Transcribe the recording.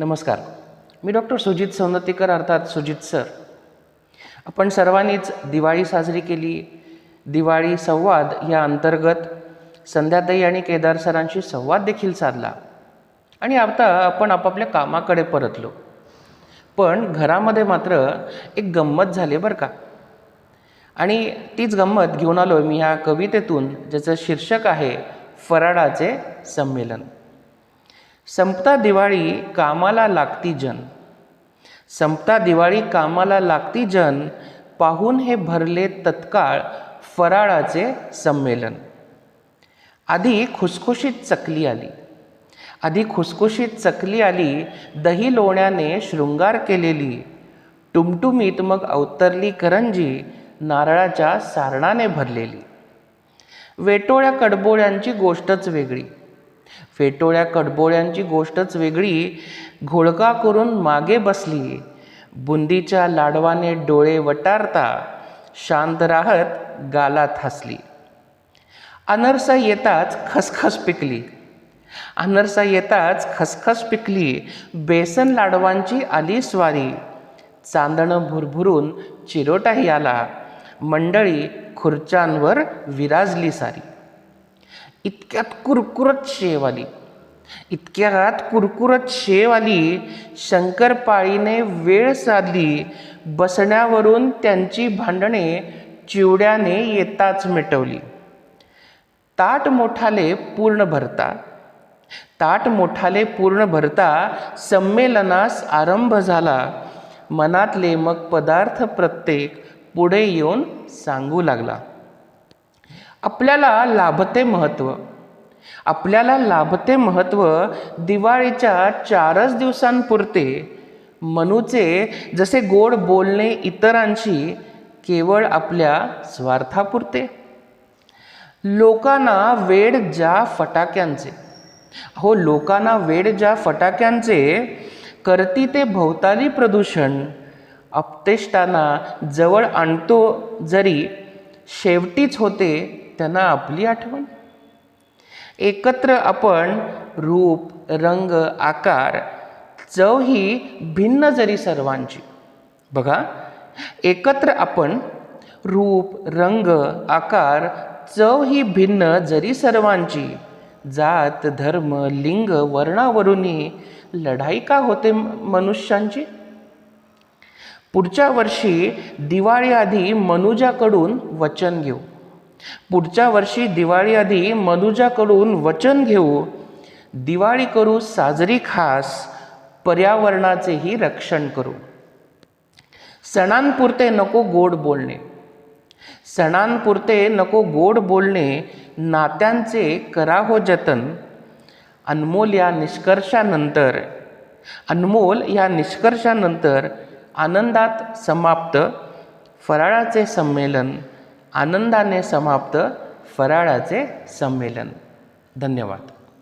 नमस्कार. मी डॉक्टर सुजित सौंदतीकर अर्थात सुजित सर. आपण सर्वांनीच दिवाळी साजरी केली. दिवाळी संवाद या अंतर्गत संध्याताई आणि केदार सरांशी संवाद देखील साधला. आणि आता आपण आपापल्या कामाकडे परतलो. पण घरामध्ये मात्र एक गंमत झाली बरं का? आणि तीच गंमत घेऊन आलो मी ह्या कवितेतून ज्याचं शीर्षक आहे फराळाचे संमेलन. संपता दिवाळी कामाला लागती जन. संपता दिवाळी कामाला लागती जन पाहून हे भरले तत्काळ फराळाचे संमेलन. आधी खुसखुशीत चकली आली. आधी खुसखुशीत चकली आली दही लोण्याने शृंगार केलेली. टुमटुमीत मग अवतरली करंजी नारळाच्या सारणाने भरलेली. वेटोळ्या कडबोळ्यांची गोष्टच वेगळी. फेटोळ्या कडबोळ्यांची गोष्टच वेगळी. घोळका करून मागे बसली. बुंदीच्या लाडवाने डोळे वटारता. शांत राहत गालात हसली. अनरसा येताच खसखस पिकली. अनरसा येताच खसखस पिकली. बेसन लाडवांची आली स्वारी. चांदणं भुरभुरून चिरोटाही आला. मंडळी खुर्च्यांवर विराजली सारी. इतक्यात कुरकुरत शेव आली. इतक्यात कुरकुरत शेव आली. शंकरपाळीने वेळ साधली. बसण्यावरून त्यांची भांडणे चिवड्याने येताच मिटवली. ताट मोठाले पूर्ण भरता. ताट मोठाले पूर्ण भरता संमेलनास आरंभ झाला. मनातले मग पदार्थ प्रत्येक पुढे येऊन सांगू लागला. आपल्याला लाभते महत्त्व आपल्याला लाभते महत्त्व दिवाळीच्या चारच दिवसांपुरते. मनूचे जसे गोड बोलणे इतरांशी केवळ आपल्या स्वार्थापुरते. लोकांना वेड ज्या फटाक्यांचे. हो लोकांना वेड ज्या फटाक्यांचे करती ते भोवताली प्रदूषण. अपतेष्टांना जवळ आणतो जरी शेवटीच होते त्यांना आपली आठवण. एकत्र आपण रूप रंग आकार चव ही भिन्न जरी सर्वांची. बघा एकत्र आपण रूप रंग आकार चव ही भिन्न जरी सर्वांची. जात धर्म लिंग वर्णावरूनही लढाई का होते मनुष्यांची? पुढच्या वर्षी दिवाळी आधी मनुजाकडून वचन घेऊ. पुढच्या वर्षी दिवाळी आधी मनुजाकडून वचन घेऊ. दिवाळी करू साजरी खास पर्यावरणाचेही रक्षण करू. सणांपुरते नको गोड बोलणे. सणांपुरते नको गोड बोलणे नात्यांचे करा हो जतन. अनमोल या निष्कर्षानंतर अनमोल या निष्कर्षानंतर आनंदात समाप्त फराळाचे संमेलन आनंदाने समाप्त फराळाचे संमेलन. धन्यवाद.